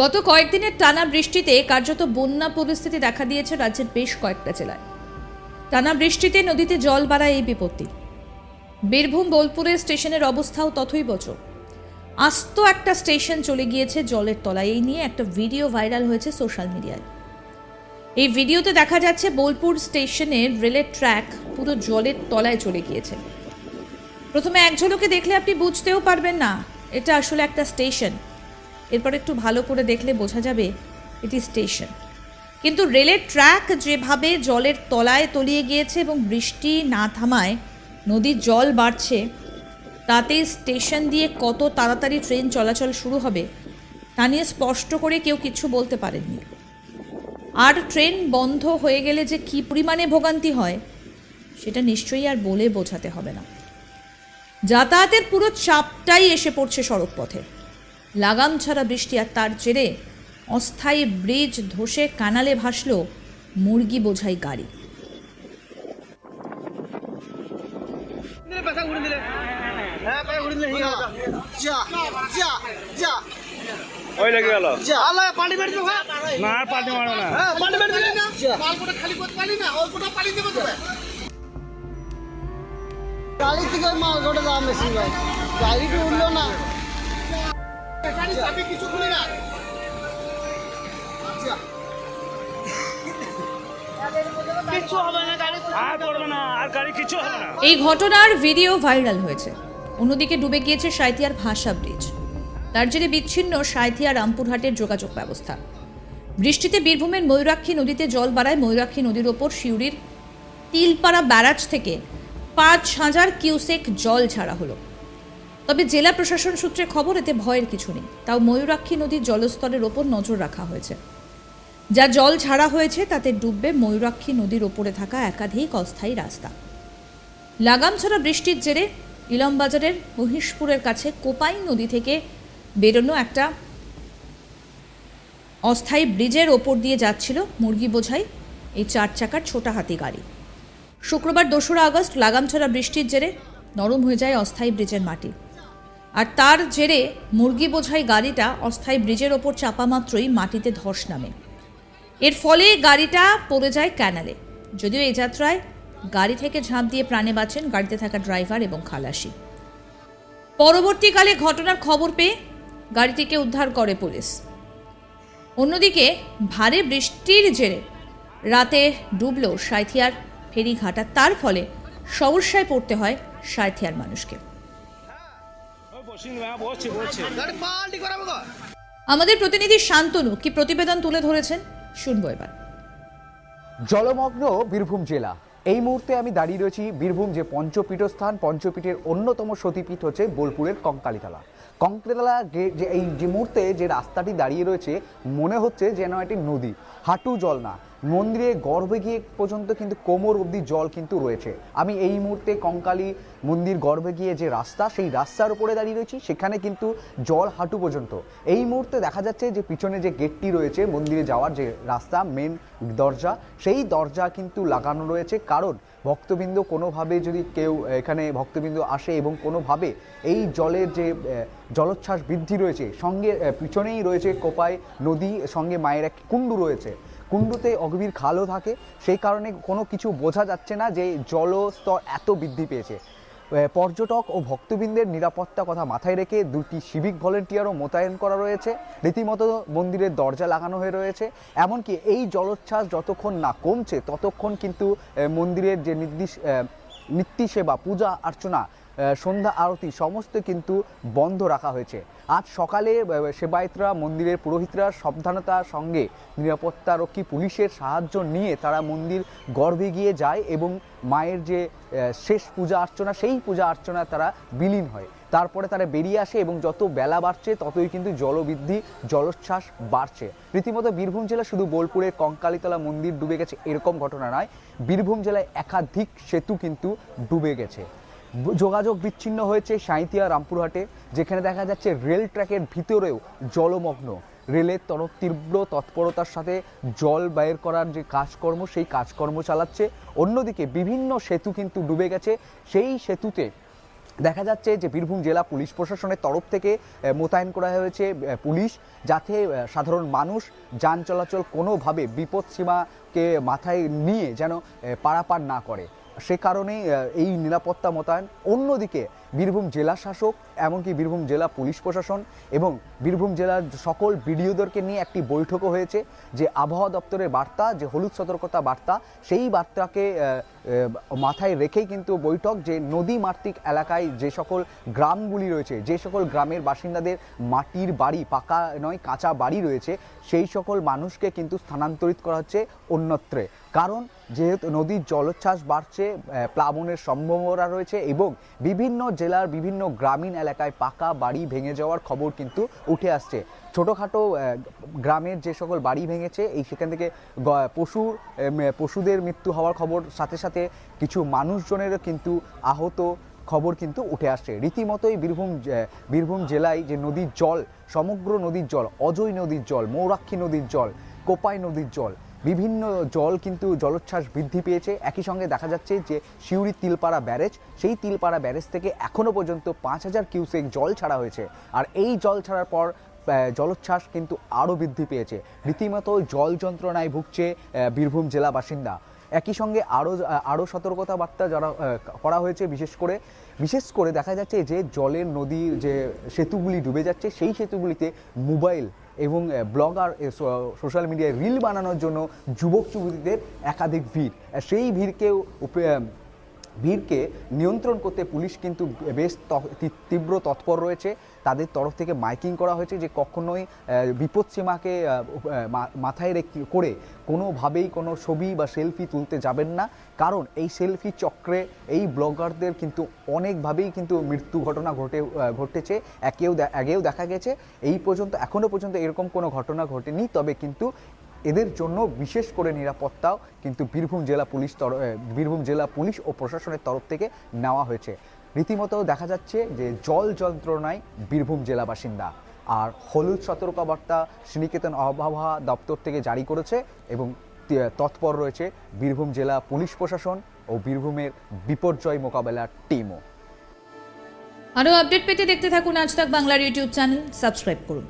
গত কয়েকদিনের টানা বৃষ্টিতে কার্যত বন্যা পরিস্থিতি দেখা দিয়েছে রাজ্যের বেশ কয়েকটা জেলায়। টানা বৃষ্টিতে নদীতে জল বাড়ায় এই বিপত্তি। বীরভূম বোলপুরের স্টেশনের অবস্থাও তথৈবচ আস্ত একটা স্টেশন চলে গিয়েছে জলের তলায়। এই নিয়ে একটা ভিডিও ভাইরাল হয়েছে সোশ্যাল মিডিয়ায়। এই ভিডিওতে দেখা যাচ্ছে বোলপুর স্টেশনের রেলের ট্র্যাক পুরো জলের তলায় চলে গিয়েছে। প্রথমে এক ঝলকে দেখলে আপনি বুঝতেও পারবেন না, এটা আসলে একটা স্টেশন। এরপর একটু ভালো করে দেখলে বোঝা যাবে এটি স্টেশন কিন্তু রেলের ট্র্যাক যেভাবে জলের তলায় তলিয়ে গিয়েছে এবং বৃষ্টি না থামায়, নদীর জল বাড়ছে, তাতে স্টেশন দিয়ে কত তাড়াতাড়ি ট্রেন চলাচল শুরু হবে, তা নিয়ে স্পষ্ট করে কেউ কিছু বলতে পারেননি। আর ট্রেন বন্ধ হয়ে গেলে যে কী পরিমাণে ভোগান্তি হয়, সেটা নিশ্চয়ই আর বলে বোঝাতে হবে না। যাতায়াতের পুরো চাপটাই এসে পড়ছে সড়ক পথে লাগাম ছাড়া বৃষ্টি আর তার জেরে অস্থায়ী ব্রিজ ধসে কানালে ভাসল মুরগি বোঝাই গাড়ি। হ্যাঁ ওই লেগে গেল। পানি মেরে হ্যাঁ? না আর মারো না। হ্যাঁ পানি মেরে দিলে না যা। খালি করতে পারি না ওই পানি দেবো তুমি গাড়ি থেকে ওই দাম বেশি ভাই। গাড়িটা উঠল না। কিছু খুলে না। যা। কিছু হবে না গাড়ি আর করবে না আর গাড়ি কিছু হবে না। এই ঘটনার ভিডিও ভাইরাল হয়েছে। অন্যদিকে ডুবে গিয়েছে সাঁইথিয়ার ভাষা ব্রিজ। তার জেরে বিচ্ছিন্ন সাঁইথিয়া রামপুরহাটের যোগাযোগ ব্যবস্থা। বৃষ্টিতে বীরভূমের ময়ূরাক্ষী নদীতে জল বাড়ায় ময়ূরাক্ষী নদীর ওপর সিউড়ির তিলপাড়া ব্যারাজ থেকে পাঁচ হাজার কিউসেক জল ছাড়া হলো। তবে জেলা প্রশাসন সূত্রে খবর, এতে ভয়ের কিছু নেই। তাও ময়ূরাক্ষী নদীর জলস্তরের ওপর নজর রাখা হয়েছে। যা জল ছাড়া হয়েছে, তাতে ডুববে ময়ূরাক্ষী নদীর ওপরে থাকা একাধিক অস্থায়ী রাস্তা। লাগাম ছাড়া বৃষ্টির জেরে ইলমবাজারের মহিষপুরের কাছে কোপাই নদী থেকে বেরোনো একটা অস্থায়ী ব্রিজের ওপর দিয়ে যাচ্ছিল মুরগি বোঝাই এই চার চাকার ছোটা হাতি গাড়ি। শুক্রবার দোসরা আগস্ট লাগাম ছাড়া বৃষ্টির জেরে নরম হয়ে যায় অস্থায়ী ব্রিজের মাটি। আর তার জেরে মুরগি বোঝাই গাড়িটা অস্থায়ী ব্রিজের ওপর চাপা মাত্রই মাটিতে ধস নামে। এর ফলে গাড়িটা পড়ে যায় ক্যানালে। যদিও এই যাত্রায় গাড়ি থেকে ঝাঁপ দিয়ে প্রাণে বাঁচেন গাড়িতে থাকা ড্রাইভার এবং খালাসি। পরবর্তীকালে ঘটনার খবর পেয়ে গাড়িটিকে উদ্ধার করে পুলিশ। অন্যদিকে ভারী বৃষ্টির জেরে রাতে ডুবল সাঁথিয়ার ফেরিঘাট। তার ফলে সমস্যায় পড়তে হয় সাঁথিয়ার মানুষকে। আমাদের প্রতিনিধি শান্তনু কি প্রতিবেদন তুলে ধরেছেন? শুনব এবার। জলমগ্ন বীরভূম জেলা। এই মুহূর্তে আমি দাঁড়িয়ে রয়েছি বীরভূম যে পঞ্চপীঠস্থান পঞ্চপীঠের অন্যতম সতীপীঠ হচ্ছে বোলপুরের কঙ্কালীতলা। কঙ্কালীতলা যে এই যে মুহূর্তে যে রাস্তাটি দাঁড়িয়ে রয়েছে মনে হচ্ছে যেন একটি নদী। হাঁটু জল না। মন্দিরের গর্ভে গিয়ে পর্যন্ত কিন্তু কোমর অবধি জল কিন্তু রয়েছে। আমি এই মুহূর্তে কঙ্কালী মন্দির গর্ভে গিয়ে যে রাস্তা, সেই রাস্তার উপরে দাঁড়িয়ে রয়েছি, সেখানে কিন্তু জল হাঁটু পর্যন্ত। এই মুহূর্তে দেখা যাচ্ছে যে পিছনে যে গেটটি রয়েছে, মন্দিরে যাওয়ার যে রাস্তা মেন দরজা, সেই দরজা কিন্তু লাগানো রয়েছে। কারণ ভক্তবৃন্দ কোনোভাবে যদি কেউ এখানে ভক্তবৃন্দ আসে এবং কোনোভাবে এই জলের যে জলোচ্ছ্বাস বৃদ্ধি রয়েছে, সঙ্গে পিছনেই রয়েছে কোপাই নদী, সঙ্গে মায়ের এক কুণ্ডু রয়েছে। কুণ্ডুতে অগভীর খালও থাকে। সেই কারণে কোনো কিছু বোঝা যাচ্ছে না যে জলস্তর এত বৃদ্ধি পেয়েছে। পর্যটক ও ভক্তবৃন্দের নিরাপত্তা কথা মাথায় রেখে দুটি সিভিক ভলেন্টিয়ারও মোতায়েন করা রয়েছে। রীতিমতো মন্দিরের দরজা লাগানো হয়ে রয়েছে। এমনকি এই জলোচ্ছ্বাস যতক্ষণ না কমছে, ততক্ষণ কিন্তু মন্দিরের যে নির্দিষ্ট নিত্যি সেবা, পূজা, অর্চনা সন্ধ্যা আরতি সমস্ত কিন্তু বন্ধ রাখা হয়েছে। আজ সকালে সেবায়তরা, মন্দিরের পুরোহিতরা সাবধানতার সঙ্গে নিরাপত্তারক্ষী পুলিশের সাহায্য নিয়ে তারা মন্দির গর্ভে গিয়ে যায় এবং মায়ের যে শেষ পূজা অর্চনা, সেই পূজা অর্চনা তারা বিলীন হয়। তারপরে তারা বেরিয়ে আসে এবং যত বেলা বাড়ছে, ততই কিন্তু জলবৃদ্ধি, জলোচ্ছ্বাস বাড়ছে। রীতিমতো বীরভূম জেলা শুধু বোলপুরের কঙ্কালীতলা মন্দির ডুবে গেছে, এরকম ঘটনা নয়। বীরভূম জেলায় একাধিক সেতু কিন্তু ডুবে গেছে। যোগাযোগ বিচ্ছিন্ন হয়েছে সাঁইতিয়া রামপুরহাটে, যেখানে দেখা যাচ্ছে রেল ট্র্যাকের ভিতরেও জলমগ্ন। রেলের তরফ তীব্র তৎপরতার সাথে জল বের করার যে কাজকর্ম, সেই কাজকর্ম চালাচ্ছে। অন্যদিকে বিভিন্ন সেতু কিন্তু ডুবে গেছে। সেই সেতুতে দেখা যাচ্ছে যে বীরভূম জেলা পুলিশ প্রশাসনের তরফ থেকে মোতায়েন করা হয়েছে পুলিশ, যাতে সাধারণ মানুষ যান চলাচল কোনোভাবে বিপদসীমাকে মাথায় নিয়ে যেন পারাপার না করে। সে কারণেই এই নিরাপত্তা মোতায়েন। অন্যদিকে বীরভূম জেলা শাসক, এমনকি বীরভূম জেলা পুলিশ প্রশাসন এবং বীরভূম জেলার সকল বিডিওদেরকে নিয়ে একটি বৈঠকও হয়েছে যে আবহাওয়া দপ্তরের বার্তা, যে হলুদ সতর্কতা বার্তা, সেই বার্তাকে মাথায় রেখেই কিন্তু বৈঠক যে নদী মাতৃক এলাকায় যে সকল গ্রামগুলি রয়েছে, যে সকল গ্রামের বাসিন্দাদের মাটির বাড়ি পাকা নয়, কাঁচা বাড়ি রয়েছে, সেই সকল মানুষকে কিন্তু স্থানান্তরিত করা হচ্ছে অন্যত্রে। কারণ যেহেতু নদীর জলোচ্ছ্বাস বাড়ছে প্লাবনের সম্ভাবনা রয়েছে এবং বিভিন্ন জেলার বিভিন্ন গ্রামীণ এলাকায় পাকা বাড়ি ভেঙে যাওয়ার খবর কিন্তু উঠে আসছে। ছোটোখাটো গ্রামের যে সকল বাড়ি ভেঙেছে, এই সেখান থেকে পশু পশুদের মৃত্যু হওয়ার খবর, সাথে সাথে কিছু মানুষজনেরও কিন্তু আহত খবর কিন্তু উঠে আসছে। রীতিমতোই বীরভূম বীরভূম জেলায় যে নদীর জল, সমগ্র নদীর জল, অজয় নদীর জল, মৌরাক্ষী নদীর জল, কোপাই নদীর জল বিভিন্ন জল কিন্তু জলোচ্ছ্বাস বৃদ্ধি পেয়েছে। একই সঙ্গে দেখা যাচ্ছে যে সিউড়ি তিলপাড়া ব্যারেজ, সেই তিলপাড়া ব্যারেজ থেকে এখনও পর্যন্ত পাঁচ হাজার কিউসেক জল ছাড়া হয়েছে। আর এই জল ছাড়ার পর জলোচ্ছ্বাস কিন্তু আরও বৃদ্ধি পেয়েছে। রীতিমতো জল যন্ত্রণায় ভুগছে বীরভূম জেলা বাসিন্দা। একই সঙ্গে আরও আরও সতর্কতা বার্তা যারা করা হয়েছে, বিশেষ করে বিশেষ করে দেখা যাচ্ছে যে জলের নদীর যে সেতুগুলি ডুবে যাচ্ছে, সেই সেতুগুলিতে মোবাইল এবং ব্লগার সোশ্যাল মিডিয়ায় রিল বানানোর জন্য যুবক যুবতীদের একাধিক ভিড়। সেই ভিড়কেও ভিড়কে নিয়ন্ত্রণ করতে পুলিশ কিন্তু বেশ তীব্র তৎপর রয়েছে। তাদের তরফ থেকে মাইকিং করা হয়েছে যে কখনোই বিপদসীমাকে মাথায় রেখে করে কোনোভাবেই কোনো ছবি বা সেলফি তুলতে যাবেন না। কারণ এই সেলফি চক্রে এই ব্লগারদের কিন্তু অনেকভাবেই কিন্তু মৃত্যু ঘটনা ঘটে ঘটেছে। একেও আগেও দেখা গেছে। এই পর্যন্ত এখনও পর্যন্ত এরকম কোনো ঘটনা ঘটেনি। তবে কিন্তু এদের জন্য বিশেষ করে নিরাপত্তাও কিন্তু বীরভূম জেলা পুলিশ তর- বীরভূম জেলা পুলিশ ও প্রশাসনের তরফ থেকে নেওয়া হয়েছে। রীতিমতো দেখা যাচ্ছে যে জল যন্ত্রণায় বীরভূম জেলা বাসিন্দা। আর হলুদ সতর্কবার্তা শ্রীনিকেতন আবহাওয়া দপ্তর থেকে জারি করেছে এবং তৎপর রয়েছে বীরভূম জেলা পুলিশ প্রশাসন ও বীরভূমের বিপর্যয় মোকাবেলার টিমও। আরও আপডেট পেতে দেখতে থাকুন আজ তাক বাংলার ইউটিউব চ্যানেল। সাবস্ক্রাইব করুন।